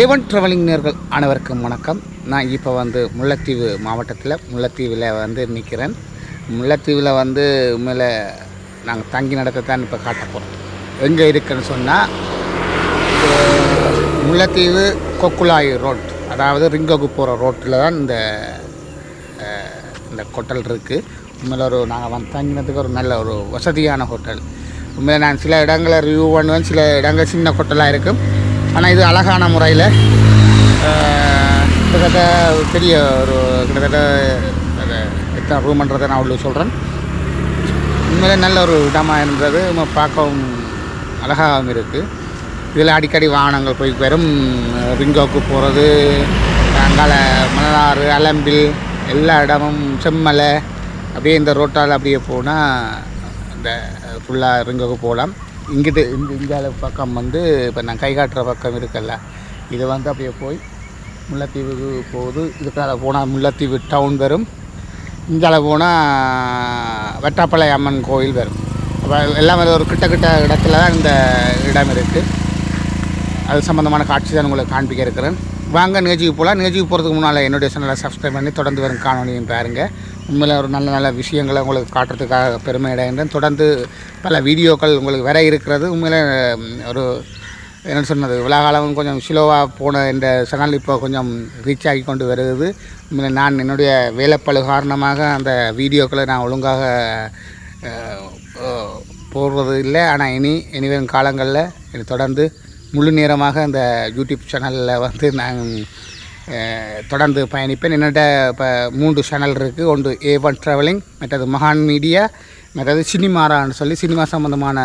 A1 ட்ராவலிங்கர்கள் அனைவருக்கும் வணக்கம். நான் இப்போ வந்து முல்லைத்தீவு மாவட்டத்தில் முல்லைத்தீவில் வந்து நிற்கிறேன் முல்லைத்தீவில் வந்து உண்மையில் நாங்கள் தங்கி நடக்கத்தான் இப்போ காட்ட போகிறோம் எங்கே இருக்குன்னு சொன்னால் முல்லைத்தீவு கொக்குலாய் ரோட் அதாவது ரிங்கோக்கு போகிற ரோட்டில் தான் இந்த இந்த ஹோட்டல் இருக்குது உண்மையில் ஒரு நாங்கள் வந்து தங்கினதுக்கு ஒரு நல்ல ஒரு வசதியான ஹோட்டல். உண்மையில் நான் சில இடங்களை ரிவ்யூ பண்ணுவேன் சில இடங்கள் சின்ன ஹோட்டலாக இருக்கும். ஆனால் இது அழகான முறையில் கிட்டத்தட்ட பெரிய ஒரு கிட்டத்தட்ட எத்தனை ரூம்ன்றதை நான் அவ்வளோ சொல்கிறேன் உண்மையிலே நல்ல ஒரு இடமாக இருந்தது. நம்ம பார்க்கவும் அழகாகவும் இருக்குது இதில் அடிக்கடி வாகனங்கள் போய் பெறும் ரிங்கோக்கு போகிறது அங்கால மணலாறு அலம்பில் எல்லா இடமும் செம்மலை. அப்படியே இந்த ரோட்டால் அப்படியே போனால் இந்த ஃபுல்லாக ரிங்கோக்கு போகலாம். இங்கிட்டு இந்த இந்தியாவில் பக்கம் வந்து இப்போ நான் கை காட்டுற பக்கம் இருக்குல்ல இது வந்து அப்படியே போய் முல்லைத்தீவுக்கு போகுது. இதுக்கால போனால் முல்லைத்தீவு டவுன் வரும். இந்தியாவில் போனால் வெட்டாப்பளை அம்மன் கோயில் வரும். எல்லாம் ஒரு கிட்ட கிட்ட இடத்துல தான் இந்த இடம் இருக்குது அது சம்மந்தமான காட்சி தான் உங்களுக்கு காண்பிக்க இருக்கிறேன். வாங்க நிகழ்ச்சிக்கு போகலாம் நிகழ்ச்சிக்கு போகிறதுக்கு முன்னால் என்னுடைய சேனலை சப்ஸ்கிரைப் பண்ணி தொடர்ந்து வரும் காணொலியும் பாருங்கள் உண்மையில் ஒரு நல்ல நல்ல விஷயங்களை உங்களுக்கு காட்டுறதுக்காக பெருமை அடைகின்றேன். தொடர்ந்து பல வீடியோக்கள் உங்களுக்கு வர இருக்கிறது. உண்மையில் ஒரு என்ன சொன்னது உலகாலம் கொஞ்சம் ஸ்லோவாக போன இந்த சேனல் இப்போ கொஞ்சம் ரீச் ஆகி கொண்டு வருகிறது. உண்மையில் நான் என்னுடைய வேலைப்பழு காரணமாக அந்த வீடியோக்களை நான் ஒழுங்காக போடுறது இல்லை. ஆனால் இனி இனிவரும் காலங்களில் இது தொடர்ந்து முழு நேரமாக அந்த யூடியூப் சேனலில் வந்து நான் தொடர்ந்து பயணிப்பேன். என்னோட இப்போ மூன்று சேனல் இருக்குது ஒன்று ஏ ஒன் ட்ராவலிங் மற்றது மகான் மீடியா மற்றது சினிமாரான்னு சொல்லி சினிமா சம்மந்தமான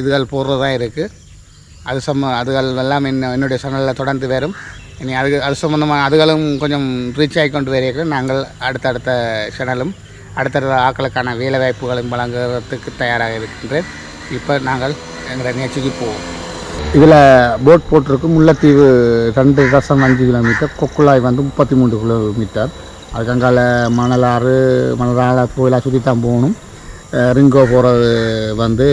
இதுகள் போடுறதா இருக்குது அது சம்ம அதுகள் எல்லாம் என்ன என்னுடைய சேனலில் தொடர்ந்து வரும். இனி அது அது சம்மந்தமான அதுகளும் கொஞ்சம் ரீச் ஆகி கொண்டு வரையிருக்கிறோம் நாங்கள் அடுத்தடுத்த சேனலும் அடுத்தடுத்த ஆக்களுக்கான வேலை வாய்ப்புகளும் வழங்குறதுக்கு தயாராக இருக்கின்றேன். இப்போ நாங்கள் எங்களை நிகழ்ச்சிக்கு போவோம். இதில் போட் போட்டிருக்கு முல்லைத்தீவு ரெண்டு தசம் அஞ்சு கிலோமீட்டர் கொக்குழாய் வந்து முப்பத்தி மூன்று கிலோமீட்டர் அதுக்கு அங்கால மணலாறு மணலாறு கோயிலாக சுற்றி தான் போகணும். ரிங்கோ போகிறது வந்து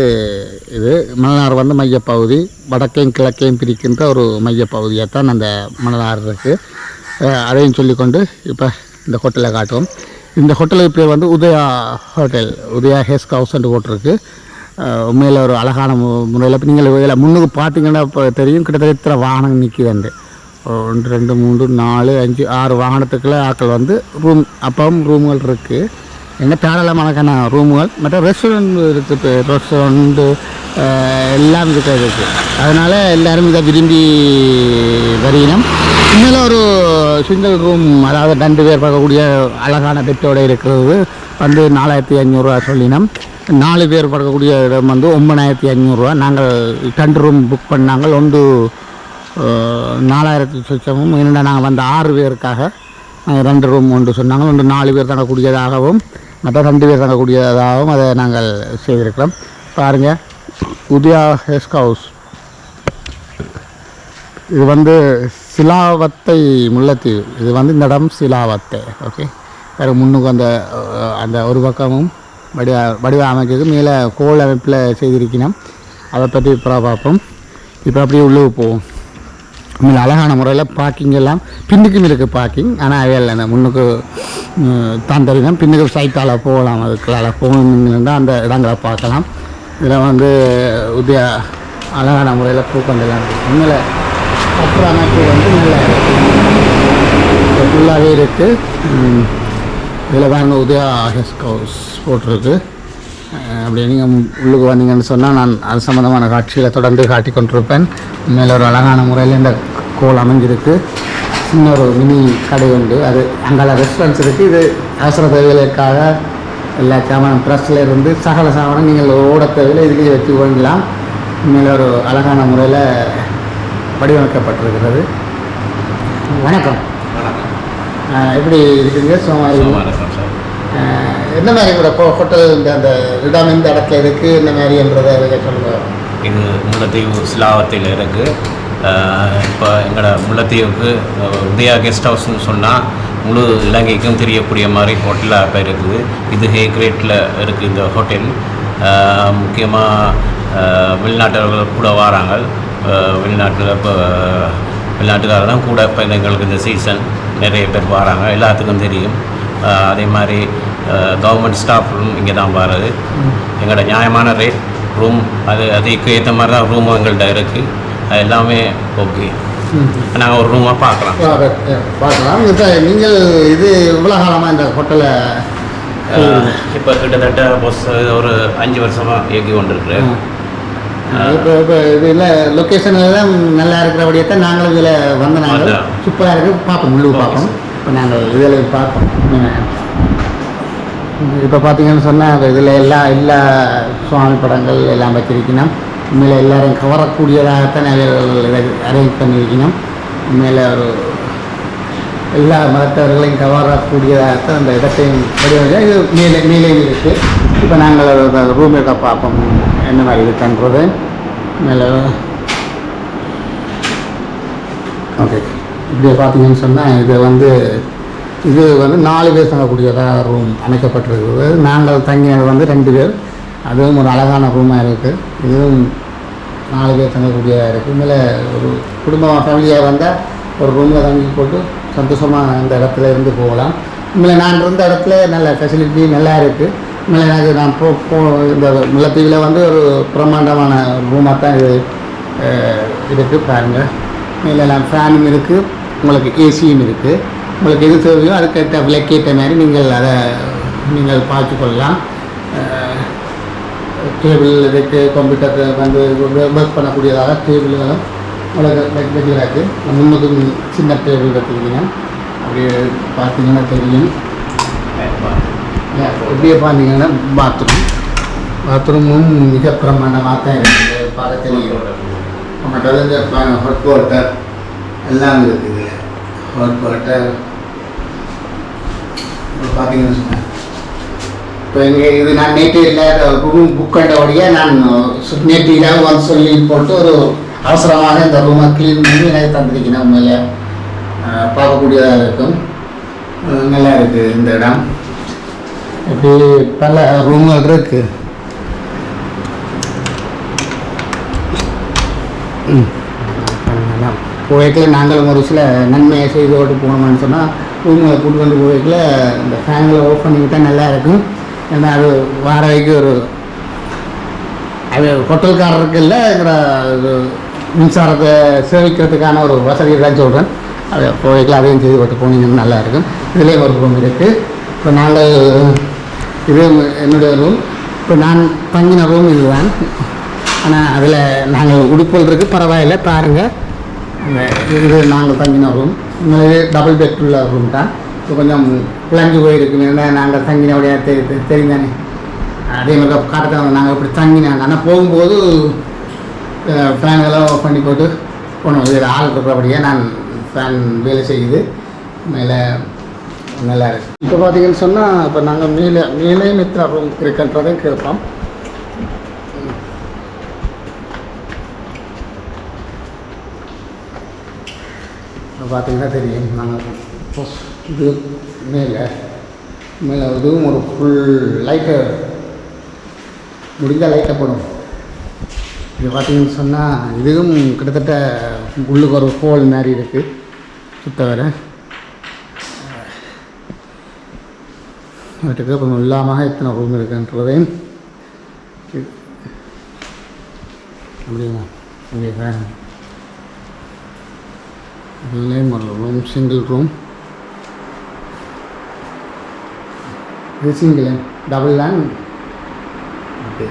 இது. மணலாறு வந்து மையப்பகுதி. வடக்கையும் கிழக்கையும் பிரிக்கின்ற ஒரு மையப்பகுதியாக தான் அந்த மணலாறு இருக்குது அதையும் சொல்லிக்கொண்டு இப்போ இந்த ஹோட்டலை காட்டுவோம் இந்த ஹோட்டலுக்கு பேர் வந்து உதயா ஹோட்டல். உதயா ஹெஸ்க் ஹவுஸ்ன்னு ஹோட்டல் இருக்குது உண்மையில் ஒரு அழகான மு- முறையில் இப்போ நீங்கள் இதில் முன்னுக்கு பார்த்தீங்கன்னா இப்போ தெரியும் கிட்டத்தட்ட இத்தனை வாகனம் நிற்கிதுண்டு ஒன்று ரெண்டு மூன்று நாலு அஞ்சு ஆறு வாகனத்துக்குள்ளே ஆட்கள் வந்து ரூம் அப்பவும் ரூம்கள் இருக்குது என்ன தாராளமான ரூமுகள் மற்ற ரெஸ்டாரண்ட் இருக்குது ரெஸ்டாரண்ட்டு எல்லாம் கிட்ட இருக்குது அதனால் எல்லோரும் இதை விரும்பி வரையினம் இன்னும் ஒரு சிங்கிள் ரூம் அதாவது ரெண்டு பேர் பார்க்கக்கூடிய அழகான பெட்டோடு இருக்கிறது. வந்து நாலாயிரத்தி ஐநூறுரூவா சொல்லினோம். நாலு பேர் பார்க்கக்கூடிய இடம் வந்து ஒன்பதாயிரத்தி ஐநூறுரூவா நாங்கள் ரெண்டு ரூம் புக் பண்ணாங்க. ஒன்று நாலாயிரத்தி சொச்சமும் என்னடா நாங்கள் வந்து ஆறு பேருக்காக ரெண்டு ரூம் ஒன்று சொன்னாங்க. ஒன்று நாலு பேர் தங்கக்கூடியதாகவும் மற்ற ரெண்டு பேர் தங்கக்கூடியதாகவும் அதை நாங்கள் செய்திருக்கிறோம். பாருங்கள் உதயா ஹெஸ்க் ஹவுஸ். இது வந்து சிலாவத்தை முல்லைத்தீவு. இது வந்து இந்த இடம் சிலாவத்தை ஓகே வேறு முன்னுக்கு அந்த அந்த ஒரு பக்கமும் வடிவ வடிவ அமைக்கிறது மேலே கோல் அமைப்பில் செய்திருக்கணும் அதை பற்றி பார்ப்போம். இப்போ அப்படியே உள்ளே போவோம். உண்மையில் அழகான முறையில் பார்க்கிங் எல்லாம் பின்னுக்கும் இருக்குது பார்க்கிங் ஆனால் அவே இல்லை அந்த முன்னுக்கு ம், தான் தெரியும் பின்னுக்கு சைட்டால் போகலாம். அதுக்குள்ளால போகணுன்னா அந்த இடங்களை பார்க்கலாம். இதில் வந்து உதய அழகான முறையில் பூக்கண்டெல்லாம் இருக்குது உண்மையில் அப்புறம் அமைப்பு வந்து நல்லா ஃபுல்லாகவே இருக்குது இதில் பாருங்க உதயா ஹெஸ்க் ஹவுஸ் போட்டிருக்கு. அப்படியே நீங்கள் உள்ளுக்கு வந்தீங்கன்னு சொன்னால் நான் அது சம்மந்தமான காட்சிகளை தொடர்ந்து காட்டி கொண்டிருப்பேன். உண்மையில் ஒரு அழகான முறையில் இந்த கோல் அமைஞ்சிருக்கு. சின்ன ஒரு மினி கடை உண்டு. அது அங்கால ரெஸ்டாரண்ட்ஸ் இருக்குது இது அவசர தேவைகளுக்காக எல்லா சாமான் ப்ரெஸ்ஸில் இருந்து சகல சாமானும் நீங்கள் ஓட தேவையில் இதுலேயே வச்சு வாங்கலாம். உண்மையில் ஒரு அழகான முறையில் வடிவமைக்கப்பட்டிருக்கிறது. வணக்கம். எப்படி இருக்கீங்க? சோமாரி என்ன மாதிரி கூட ஹோட்டல் இந்த அந்த இடம் இந்த இடத்துல இருக்குது இந்த மாதிரின்றதை சொல்லுங்க. இது முல்லைத்தீவு சிலாவத்தில் இருக்குது இப்போ எங்களோட முல்லைத்தீவுக்கு உதயா கெஸ்ட் ஹவுஸ்னு சொன்னால் முழு இலங்கைக்கும் தெரியக்கூடிய மாதிரி ஹோட்டலாக இப்போ இருக்குது. இது ஹே கிரேட்டில் இருக்குது இந்த ஹோட்டல் முக்கியமாக வெளிநாட்டவர்கள் கூட வராங்க. வெளிநாட்டில் இப்போ வெளிநாட்டுக்காரர்லாம் கூட இப்போ எங்களுக்கு இந்த சீசன் நிறைய பேர் வராங்க. எல்லாத்துக்கும் தெரியும். அதே மாதிரி கவர்மெண்ட் ஸ்டாஃபும் இங்கே தான் வர்றது எங்களோட நியாயமான ரேட் ரூம் அது அதுக்கு ஏற்ற மாதிரி தான் ரூமும் எங்கள்கிட்ட இருக்குது அது எல்லாமே ஓகே நாங்கள் ஒரு ரூமாக பார்க்கலாம் பார்க்கலாம் இப்போ நீங்கள் இது இவ்வளோ காலமாக இந்த ஹோட்டலை இப்போ கிட்டத்தட்ட பொஸ் ஒரு அஞ்சு வருஷமாக இயக்கி கொண்டிருக்கிறேன். இப்போ இப்போ இதில் லொக்கேஷன் எல்லாம் நல்லா இருக்கிறபடியே தான் நாங்களும் இதில் வந்து நாங்கள் அதான். சூப்பராக இருக்குது பார்ப்போம் முழு பார்ப்போம். இப்போ நாங்கள் இதில் பார்ப்போம். இப்போ பார்த்தீங்கன்னு சொன்னால் இதில் எல்லா எல்லா சுவாமி படங்கள் எல்லாம் வச்சிருக்கணும். உண்மையில் எல்லாரையும் கவரக்கூடியதாகத்தான் அரேஞ்ச் பண்ணியிருக்கணும். உண்மையில் ஒரு எல்லா மதத்தவர்களையும் கவரக்கூடியதாகத்தான் அந்த இடத்தையும் வடிவமைச்சு இது மேலே மேலேயும் இருக்குது இப்போ நாங்கள் ரூம் இருக்க பார்ப்போம். என்ன மாதிரி இருக்குன்றது மேலே ஓகே இப்படி பார்த்தீங்கன்னு சொன்னால் இது வந்து இது வந்து நாலு பேர் தங்கக்கூடியதாக ரூம் அமைக்கப்பட்டிருக்கிறது. நாங்கள் தங்கினது வந்து ரெண்டு பேர். அதுவும் ஒரு அழகான ரூமாக இருக்குது இதுவும் நாலு பேர் தங்கக்கூடியதாக இருக்குது மேலே ஒரு குடும்பம் ஃபேமிலியாக வந்தால் ஒரு ரூமில் தங்கி போட்டு சந்தோஷமாக இந்த இடத்துல இருந்து போகலாம். உண்மையில நான் இருந்த இடத்துல நல்ல ஃபெசிலிட்டி நல்லா இருக்குது உண்மையில எனக்கு நான் போ போ இந்த முல்லைத்தீவில் வந்து ஒரு பிரம்மாண்டமான ரூமாக தான் இது இருக்குது பாருங்கள் மேலே எல்லாம் ஃபேனும் இருக்குது உங்களுக்கு ஏசியும் இருக்குது உங்களுக்கு எது தேவையோ அதுக்கேற்ற விலைக்கேற்ற மாதிரி நீங்கள் அதை நீங்கள் பார்த்துக்கொள்ளலாம் டேபிள் இதுக்கு கம்ப்யூட்டருக்கு வந்து ஒர்க் பண்ணக்கூடியதாக டேபிள்களும் உங்களுக்கு ரெகுலராக இருக்குது முன்னுக்கு சின்ன டேபிள் வச்சுருக்கீங்க. அப்படியே பார்த்தீங்கன்னா தெரியும். இப்படியே பார்த்தீங்கன்னா பாத்ரூம் பாத்ரூமும் மிக பிரமாண்டமாக தான் இருக்குது பார்க்க தெரியும். மற்றது இந்த ஹாட் வாட்டர் எல்லாம் இருக்குது இதில். ஹாட் வாட்டர் பார்த்தீங்கன்னு சொன்னேன் இப்போ இங்கே இது நான் நேற்று ரூம் புக் பண்ணபடியே நான் நேற்று வந்து சொல்லி போட்டு ஒரு அவசரமாக இந்த ரூமை க்ளீன் பண்ணி எனக்கு தந்திருக்கேன் உண்மையிலே பார்க்கக்கூடியதாக இருக்கும். நல்லா இருக்குது இந்த இடம். இப்படி பல ரூம்கள் இருக்குது போய்க்கில் நாங்களும் ஒரு சில நன்மையை செய்து கொண்டு போனோம்னு சொன்னால் ரூமில் கூட்டு கொண்டு போய்க்கில் இந்த ஃபேனில் ஓஃப் பண்ணிக்கிட்டால் நல்லா இருக்கும். ஏன்னா அது வாடகைக்கு ஒரு அது ஹோட்டல்காரருக்கு இல்லை எங்கிற இது மின்சாரத்தை சேமிக்கிறதுக்கான ஒரு வசதி தான் சொல்கிறேன் அது போய்க்கில் அதையும் செய்து கொண்டு போனீங்கன்னா நல்லா இருக்கும். இதுலேயும் ஒரு ரூம் இருக்குது இப்போ நாங்கள் இது என்னுடைய ரூம் இப்போ நான் தங்கின ரூம் இதுதான். ஆனால் அதில் நாங்கள் உடுப்புகள் இருக்குது பரவாயில்ல பாருங்கள் இந்த இது நாங்கள் தங்கின ரூம் இது டபுள் பெட் உள்ள ரூம் தான். இப்போ கொஞ்சம் பிளஞ்சு போயிருக்கு நாங்கள் தங்கினபடியாக தெரி தெரிந்தானே? அதே மாதிரி காட்டுக்காக நாங்கள் இப்படி தங்கினாங்க. ஆனால் போகும்போது ஃபேன்களை ஆஃப் பண்ணி போட்டு போனோம். இதில் ஆள் இருக்கிறபடியே நான் ஃபேன் வேலை செய்யுது. மேலே நல்லா இருக்கு. இப்போ பார்த்தீங்கன்னு சொன்னால் இப்போ நாங்கள் மேலே மேலே மித்ரா ரூம் இருக்கின்றதை கேட்போம் இப்போ பார்த்தீங்கன்னா தெரியும். நாங்கள் ஃபஸ்ட் இது மேலே மேலே இதுவும் ஒரு ஃபுல் லைட்டை முடிஞ்சால் லைட்டை போடும். இது பார்த்தீங்கன்னு சொன்னால் இதுவும் கிட்டத்தட்ட உள்ளுக்கு ஒரு ஹோல் மாதிரி இருக்குது சுத்த வர வீட்டுக்கு அப்புறம் இல்லாமல் எத்தனை ரூம் இருக்குன்றதையும் அப்படிங்களா அப்படிங்களா name of the room single room. இது சிங்கிள் டபுள் லேண்ட் ஓகே.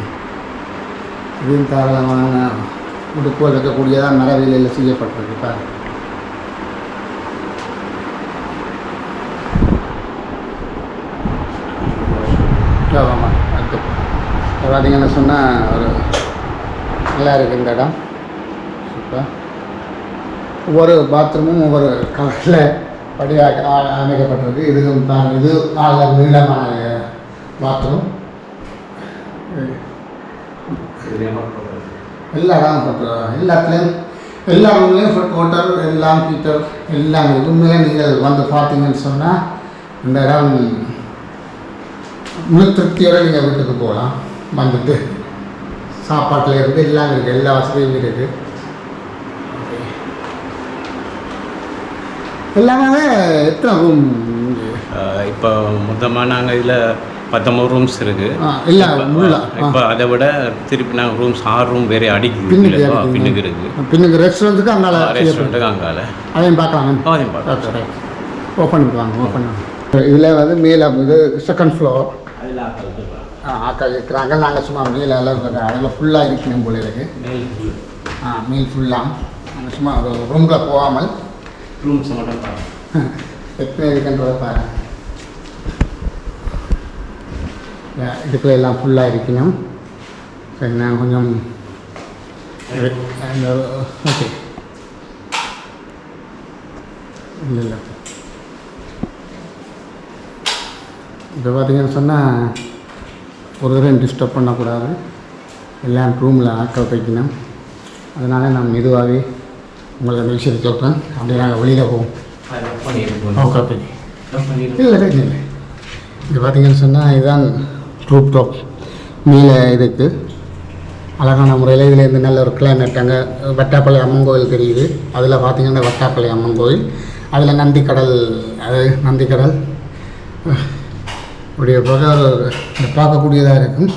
இதுவும் தாராளமான உடுப்புகள் இருக்கக்கூடியதாக மரவிலையில் செய்யப்பட்டிருக்கு பாருங்க ஆமாம் பார்த்தீங்கன்னு சொன்னால் ஒரு நல்லா இருக்குது இந்த இடம். சூப்பர். ஒவ்வொரு பாத்ரூமும் ஒவ்வொரு கலரில் படியாக ஆ- அமைக்கப்பட்டிருக்கு. இதுவும் தான் இது நல்ல நீளமான பாத்ரூம். எல்லா இடம் போட்டு எல்லாத்துலேயும் எல்லா ரூம்லேயும் ஃபுட் வாட்டர் எல்லாம் ஹீட்டர் எல்லாம் இருக்குது. உண்மையிலே நீங்கள் வந்து பார்த்தீங்கன்னு சொன்னால் இந்த இடம் முழு திருப்தியோடு நீங்கள் வீட்டுக்கு போகலாம். வந்துட்டு சாப்பாட்டில் இருந்து எல்லாம் இருக்குது எல்லா வசதியும் இருக்குது எல்லாமே எத்தனை ரூம் இப்போ மொத்தமாக நாங்கள் இதில் பத்தொம்பது ரூம்ஸ் இருக்குது ஆ, இல்ல. இப்போ அதை விட திருப்பி நாங்கள் ரூம்ஸ் ஆறு ரூம் வேறே அடிக்கு பின்னுக்கு? அடிக்குது. பின்னுக்கு ரெஸ்டாரண்ட்டுக்கு அங்கால ரெஸ்டாரண்ட்டுக்கு அங்கால. அதையும் பார்க்கலாம். அதையும் பார்க்கலாம். ஓப்பன் பண்ணிக்குவாங்க ஓப்பன் இதில் வந்து மேலே இது செகண்ட் ஃப்ளோர் ஆக்கள் இருக்கிறாங்க. நாங்கள் சும்மா மேலே அதில் ஃபுல்லாக இருக்கணும் போல இருக்கு. ஆ மேல் ஃபுல்லாக நாங்கள் சும்மா ஒரு ரூமில் போகாமல் ரூம்ஸ் மட்டும் பார்க்கலாம் எப்படி இருக்குன்றதை பாருங்க Yeah, இதுக்குள்ள எல்லாம் ஃபுல்லாக இருக்கணும். சரி நான் கொஞ்சம் ஓகே இல்லை இல்லை. இப்போ பார்த்தீங்கன்னு சொன்னால் ஒரு தடவை டிஸ்டர்ப் பண்ணக்கூடாது. எல்லாம் ரூமில் ஆட்கள் வைக்கணும். அதனால் நான் மெதுவாகவே உங்களுக்கு அந்த விஷயத்தை சொல்கிறேன் அப்படியே நாங்கள் வெளியில் போவோம். இல்லை இல்லை இல்லை. இது பார்த்தீங்கன்னு சொன்னால் இதுதான் ரூப் டாப் மேலே இருக்குது அழகான முறையில் இதில் இருந்து நல்ல ஒரு கிளைமேட் அங்கே வட்டாப்பள்ளி அம்மன் கோயில் தெரியுது. அதில் பார்த்தீங்கன்னா வட்டாப்பள்ளி அம்மன் கோயில் அதில் நந்திக்கடல் அது நந்திக்கடல். இப்படி போக பார்க்கக்கூடியதாக இருக்கும்.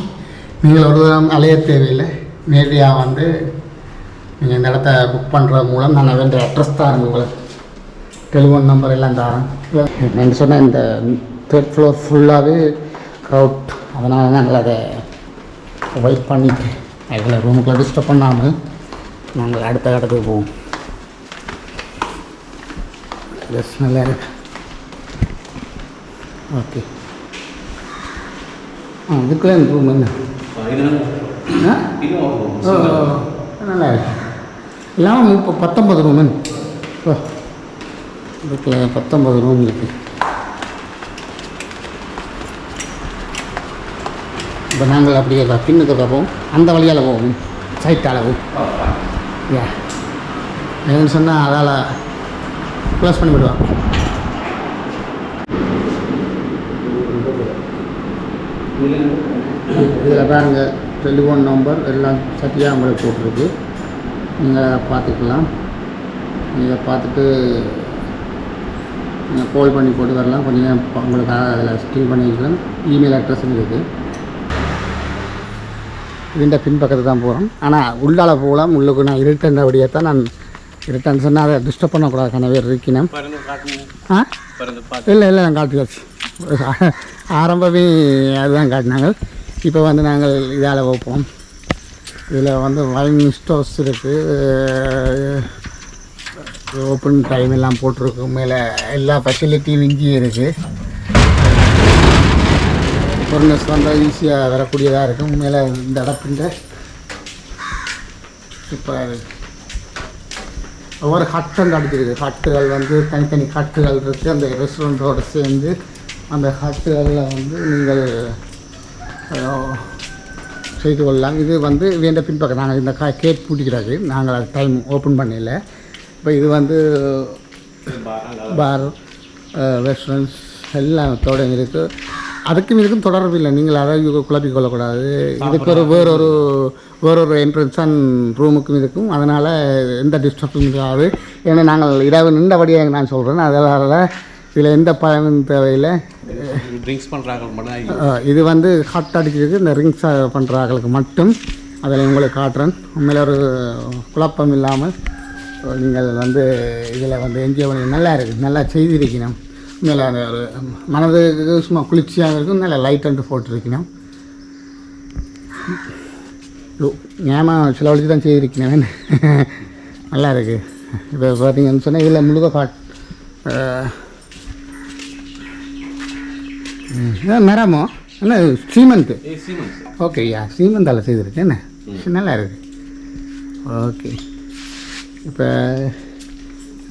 நீங்கள் ஒரு தரம் அலைய தேவையில்லை. நேரடியாக வந்து நீங்கள் இந்த இடத்த புக் பண்ணுறது மூலம் நான் வேண்டிய அட்ரஸ் தான் உங்களுக்கு. டெலிஃபோன் நம்பர் எல்லாம் தரேன். நீங்கள் சொன்ன இந்த தேர்ட் ஃப்ளோர் ஃபுல்லாகவே க்ரௌட் அதனால் நாங்கள் அதை வெயிட் பண்ணிட்டு அதில் ரூமுக்குள்ள டிஸ்டர்ப் பண்ணாமல் நாங்கள் அடுத்த இடத்துக்கு போவோம். எஸ் நல்லா இருக்கு. ஓகே ஆ இதுக்குள்ளே ரூம் என்ன. நல்லா இருக்கு. இல்லாமல் இப்போ பத்தொம்பது ரூம் இருக்குல்ல இதுக்குள்ள பத்தொம்பது ரூம் இருக்குது இப்போ நாங்கள் அப்படியே பின்னுக்கு போவோம் அந்த வழியால் போவோம். சைட்டால் போவோம் யா. ஏன்னு சொன்னால் அதால் க்ளோஸ் பண்ணி விடுவாங்க இதில் பாருங்கள் டெலிஃபோன் நம்பர் எல்லாம் சரியாக உங்களுக்கு போட்டிருக்கு. நீங்கள் பார்த்துக்கலாம். நீங்கள் பார்த்துட்டு நீங்கள் கால் பண்ணி போட்டு வரலாம். கொஞ்சம் நேரம் உங்களுக்காக அதில் ஸ்கில் பண்ணிக்கலாம் இமெயில் அட்ரஸும் இருக்குது இதுண்ட பின்பக்கத்தை தான் போகிறோம் ஆனால் உள்ளால போகலாம். உள்ளுக்கு நான் இருட்டன்றபடியாக தான் நான் இருட்டன்னு சொன்னால் அதை டிஸ்டர்ப் பண்ணக்கூடாது. கனவே இருக்கினேன் ஆ? இல்லை இல்லை நான் காட்டியாச்சு. ஆரம்பமே அதுதான் காட்டினாங்க. இப்போ வந்து நாங்கள் இதால் வைப்போம். இதில் வந்து வைன் ஸ்டோர்ஸ் இருக்குது ஓப்பன் டைம் எல்லாம் போட்டிருக்கு. மேலே எல்லா ஃபெசிலிட்டியும் இங்கேயும் இருக்குது ஃபோர்னஸ் வந்தால் ஈஸியாக வரக்கூடியதாக இருக்கும் மேலே இந்த இடத்துன்ற சூப்பராக இருக்குது ஒவ்வொரு ஹட்டும் அடிச்சிருக்கு. ஹட்டுகள் வந்து தனித்தனி ஹட்டுகள் இருக்குது அந்த ரெஸ்டாரண்ட்டோடு சேர்ந்து அந்த ஹட்டுகளில் வந்து நீங்கள் செய்து கொள்ளலாம். இது வந்து வேண்ட பின்பக்கம். நாங்கள் இந்த கா கேட் பூட்டிக்கிறாரு. நாங்கள் அது டைம் ஓப்பன் பண்ணல. இப்போ இது வந்து பார் ரெஸ்டாரண்ட்ஸ் எல்லாம் தொடங்க இருக்குது அதுக்கும் இதுக்கும் தொடர்பு இல்லை. நீங்கள் அதை குழப்பிக் கொள்ளக்கூடாது. இதுக்கு ஒரு வேறொரு வேறொரு என்ட்ரன்ஸ் அண்ட் ரூமுக்கும் இருக்கும். அதனால் எந்த டிஸ்டர்பும் இருக்காது. ஏன்னா நாங்கள் இரவு நின்றபடியாக நான் சொல்கிறேன் அதனால் இதில் எந்த பயனும் தேவையில்லை. ட்ரிங்க்ஸ் பண்ணுறாங்க இது வந்து ஹாட் அடிக்கிறது இந்த ரிங்ஸ் பண்ணுறாங்களுக்கு மட்டும். அதில் உங்களுக்கு காட்டுறேன். உண்மையில் ஒரு குழப்பம் இல்லாமல் நீங்கள் வந்து இதில் வந்து என்ஜாய் பண்ணி நல்லா இருக்குது நல்லா செய்திருக்கணும். உண்மையில் அந்த ஒரு மனதுக்கு சும்மா குளிர்ச்சியாக இருக்கும் நல்லா லைட் அண்டு போட்டிருக்கணும். ஞாபகம் செலவழித்து தான் செய்திருக்கணும். நல்லா இருக்குது இப்போ பார்த்தீங்கன்னு சொன்னால் இதில் முழுக்க காட் மரமோ என்ன சீமெண்ட்டு ஓகே யா சீமெந்தால் செய்திருக்கு என்ன? நல்லா இருக்கு. ஓகே இப்போ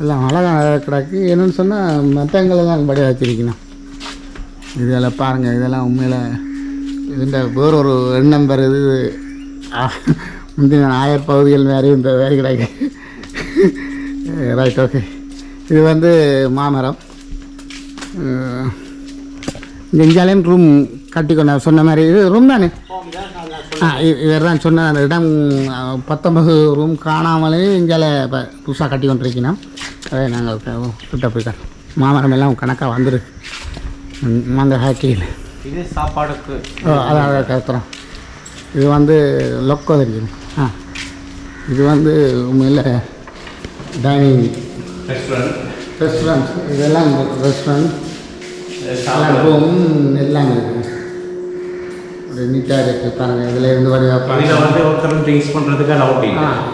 எல்லாம் அழகாக கிடக்கு. என்னன்னு சொன்னால் மற்றவங்களை தான் படியாக வச்சிருக்கணும். இதெல்லாம் பாருங்கள் இதெல்லாம் உண்மையில் இதுண்ட வேறொரு எண்ணம் வருது. முந்தின ஆயர் பகுதிகள் வேறு இந்த வேறு கிடைக்கு. ரைட் ஓகே இது வந்து மாமரம். எங்கேயாலையும் ரூம் கட்டி கொண்டு சொன்ன மாதிரி இது ரூம் தானே? ஆ இவர் தான் சொன்ன அந்த இடம் பத்தொன்பது ரூம் காணாமலே இங்கே இப்போ புதுசாக கட்டி கொண்டிருக்கணும் அதே நாங்கள் கிட்ட போய்க்கிறோம் மாமரம் எல்லாம் கணக்காக வந்துருக்கு. ம், அந்த ஹேக்கியில் இது சாப்பாடுக்கு. ஓ அதான் அதை கத்துறோம் இது வந்து லொக்கோ தெரியும் ஆ. இது வந்து உண்மையில் டைனிங் ரெஸ்டாரண்ட் ரெஸ்டாரண்ட் இதெல்லாம் ரெஸ்டாரண்ட் ரூம் எல்லாம் இருக்குது ஒரு நீட்டாக இருக்குது பாருங்கள் இதில் இருந்து வர இதில் வந்து ஒருத்தர் ட்ரிங்க்ஸ் பண்ணுறதுக்கு அலவுட்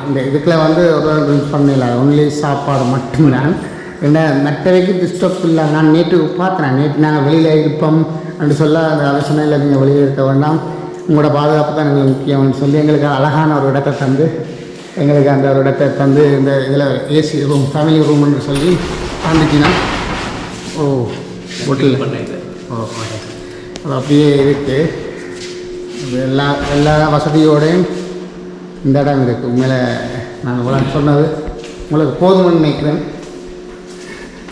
இந்த இதுக்குள்ள வந்து ஒரு ட்ரிங்க்ஸ் பண்ணல. ஒன்லி சாப்பாடு மட்டும்தான். என்ன மற்றவைக்கு டிஸ்டர்ப் இல்லை. நான் நேற்று பார்த்தேன் நேற்று நாங்கள் வெளியில் இருப்போம் என்று சொல்ல அந்த அவசியம் இல்லை. நீங்கள் வெளியில் இருக்க வேண்டாம். உங்களோட பாதுகாப்பு தான் எங்களுக்கு முக்கியம்னு சொல்லி எங்களுக்கு அழகான ஒரு இடத்தை தந்து எங்களுக்கு அந்த ஒரு இடத்தை தந்து இந்த இதில் ஏசி ரூம் ஃபேமிலி ரூம்னு சொல்லி தந்துச்சுன்னா ஓ. பண்ணிட்டு ஓ அது அப்படியே இருக்குது எல்லா எல்லா வசதியோடையும் இந்த இடம் இருக்குது உண்மையில நான் இவ்வளோ சொன்னது உங்களுக்கு போதும்னு நினைக்கிறேன்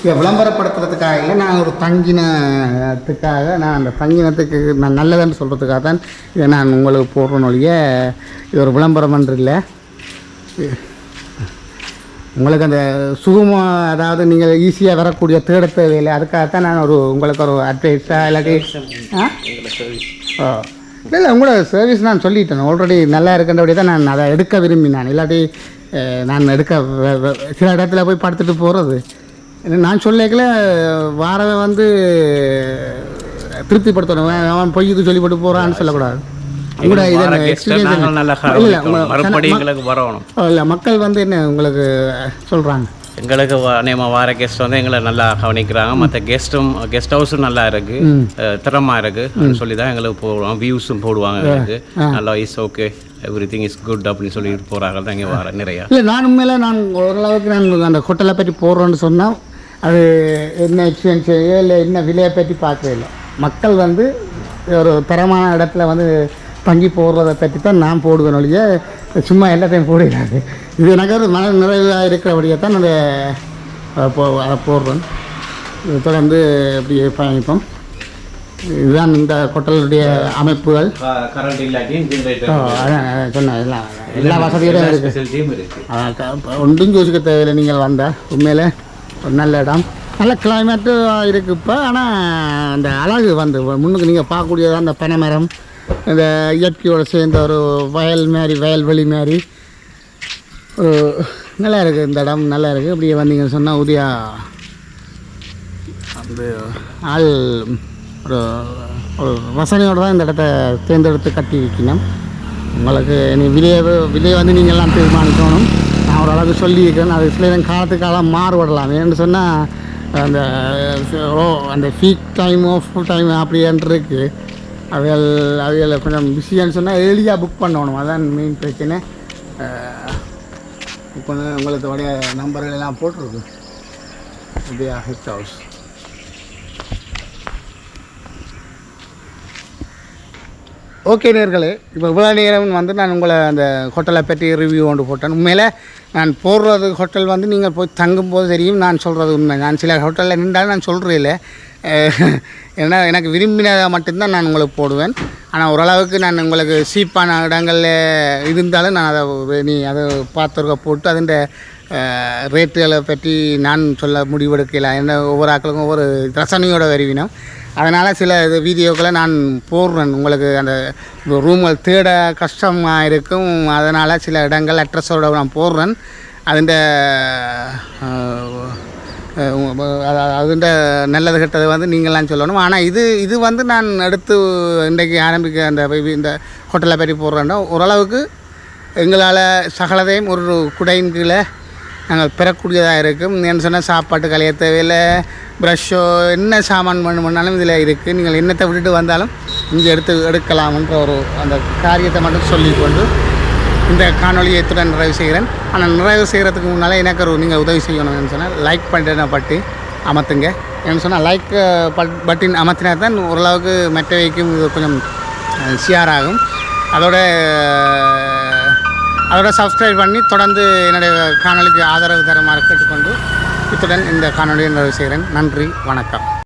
இதை விளம்பரப்படுத்துறதுக்காக இல்லை நான் ஒரு தங்கினத்துக்காக நான் அந்த தங்கினத்துக்கு நான் நல்லதுன்னு சொல்கிறதுக்காக தான் இதை நான் உங்களுக்கு போடுறேன் ஒழிய இது ஒரு விளம்பரம் இல்லை. உங்களுக்கு அந்த சுகமாக அதாவது நீங்கள் ஈஸியாக வரக்கூடிய தேட தேவையில்லை. அதுக்காகத்தான் நான் ஒரு உங்களுக்கு ஒரு அட்வைஸாக இல்லாட்டி ஆ? ஓ. இல்லை இல்லை உங்களோட சர்வீஸ் நான் சொல்லிட்டேன். ஆல்ரெடி நல்லா இருக்கின்றபடி தான் நான் அதை எடுக்க விரும்பி நான் இல்லாட்டி நான் எடுக்க சில இடத்துல போய் படுத்துட்டு போகிறது நான் சொல்லிக்கல வாரவை வந்து திருப்திப்படுத்தணும். அவன் அவன் பொய்யுக்கு சொல்லிப்பட்டு போகிறான்னு சொல்லக்கூடாது. உங்களோட எங்களுக்கு வரணும். இல்லை மக்கள் வந்து என்ன உங்களுக்கு சொல்கிறாங்க எங்களுக்கு நேம வார கெஸ்ட் வந்து எங்களை நல்லா கவனிக்கிறாங்க. மற்ற கெஸ்ட்டும் கெஸ்ட் ஹவுஸும் நல்லா இருக்கு. திறமா இருக்கு. சொல்லி தான் எங்களுக்கு போடுவோம் வியூஸும் போடுவாங்க எங்களுக்கு. நல்லா is okay everything is good அப்படின்னு சொல்லிட்டு போறாங்க. தான் இங்கே வர நிறையா. இல்லை நான் உண்மையில நான் ஓரளவுக்கு நான் அந்த ஹோட்டலை பற்றி போடுறோன்னு சொன்னால் அது என்ன எக்ஸ்பீரியன்ஸ் இல்லை என்ன விலையை பற்றி பார்க்கவே இல்லை. மக்கள் வந்து ஒரு தரமான இடத்துல வந்து தங்கி போடுறதை பற்றி தான் நான் போடுவேன் ஒழிய சும்மா எல்லாத்தையும் போடுகிறாரு. இது எனக்கு ஒரு மன நிறைவாக இருக்கிறபடியே தான் அந்த போ அதை போடுறேன் இது தொடர்ந்து இப்படியே பயணிப்போம். இதுதான் இந்த ஹோட்டலுடைய அமைப்புகள். சொன்னேன் எல்லாம் எல்லா வசதியோடும் இருக்குது. ஒன்றும் யோசிக்க தேவையில்லை நீங்கள் வந்தால் உண்மையில் ஒரு நல்ல இடம். நல்ல கிளைமேட்டு இருக்குது இப்போ ஆனால் அந்த அழகு வந்து முன்னுக்கு நீங்கள் பார்க்கக்கூடியது அந்த பனைமரம் இந்த இயற்கையோடு சேர்ந்த ஒரு வயல் மாதிரி வயல்வெளி மாதிரி. ஒரு நல்லா இருக்குது இந்த இடம் நல்லா இருக்குது அப்படியே வந்தீங்கன்னு சொன்னால் உதயா அந்த ஆள் ஒரு ஒரு வசனையோடு தான் இந்த இடத்த தேர்ந்தெடுத்து கட்டி வைக்கணும் உங்களுக்கு நீ விலையை விலையை வந்து நீங்கள் எல்லாம் தீர்மானிக்கணும். நான் ஓரளவுக்கு சொல்லியிருக்கேன் அது சில நேரம் காலத்துக்கு காலம் மாறுபடலாம். ஏன்னு சொன்னால் அந்த ஓ அந்த ஃபீக் டைம் ஆஃப் டைம் அப்படின்ட்டு இருக்குது அவைகள் அவைகள் கொஞ்சம் பிஸியான்னு சொன்னால் ஏர்லியாக புக் பண்ணணும். அதான் மெயின் பிரச்சனை. அஹ், இப்போ உங்களுக்கு உடைய நம்பர்கள் எல்லாம் போட்டிருக்கு. உதயா ஹெச் ஹவுஸ் ஓகே நேர்களே இப்போ இவ்வளோ நேரம் வந்து நான் உங்களை அந்த ஹோட்டலை பற்றி ரிவ்யூ கொண்டு போட்டேன். உண்மையில் நான் போடுறது ஹோட்டல் வந்து நீங்கள் போய் தங்கும்போது தெரியும். நான் சொல்கிறது உண்மை. நான் சில ஹோட்டலில் நின்றாலும் நான் சொல்கிறேன் இல்லை ஏன்னா எனக்கு விரும்பினதை மட்டும்தான் நான் உங்களுக்கு போடுவேன். ஆனால் ஓரளவுக்கு நான் உங்களுக்கு சீப்பான இடங்களில் இருந்தாலும் நான் அதை நீ அதை பார்த்துருக்க போட்டு அதுண்ட ரேட்டுகளை பற்றி நான் சொல்ல முடிவெடுக்கல. என்ன ஒவ்வொரு ஆக்களுக்கும் ஒவ்வொரு ரசனையோட வருவினோம். அதனால் சில இது வீடியோக்களை நான் போடுறேன். உங்களுக்கு அந்த ரூம்கள் தேட கஷ்டமாக இருக்கும். அதனால் சில இடங்கள் அட்ரஸோடு நான் போடுறேன். அதுண்ட அதுண்ட நல்லது கெட்டது வந்து நீங்களாம் சொல்லணும். ஆனால் இது இது வந்து நான் அடுத்து இன்றைக்கு ஆரம்பிக்க அந்த இந்த ஹோட்டலை பற்றி போடுறேன்னா ஓரளவுக்கு எங்களால் சகலதையும் ஒரு குடையின் கீழே நாங்கள் பெறக்கூடியதாக இருக்கும். என்ன சொன்னால் சாப்பாட்டு கலைய தேவையில்லை ப்ரஷ்ஷோ என்ன சாமான் பண்ணு பண்ணாலும் இதில் இருக்குது நீங்கள் என்னத்தை விட்டுட்டு வந்தாலும் இங்கே எடுத்து எடுக்கலாம்ன்ற ஒரு அந்த காரியத்தை மட்டும் சொல்லிக்கொண்டு இந்த காணொலியை இத்துடன் நிறைவு செய்கிறேன். ஆனால் நிறைவு செய்கிறதுக்கு முன்னால் எனக்கு ஒரு நீங்கள் உதவி செய்யணும்னு சொன்னால் லைக் பட்டனை பட்டு அமர்த்துங்க என்ன சொன்னால் லைக் பட் பட்டின் அமர்த்தினா தான் ஓரளவுக்கு மற்றவைக்கும் இது கொஞ்சம் ஷேர் ஆகும். அதோட அதோட சப்ஸ்கிரைப் பண்ணி தொடர்ந்து என்னுடைய காணொலிக்கு ஆதரவு தரமாக கேட்டுக்கொண்டு இத்துடன் இந்த காணொலியை நிறைவு செய்கிறேன். நன்றி வணக்கம்.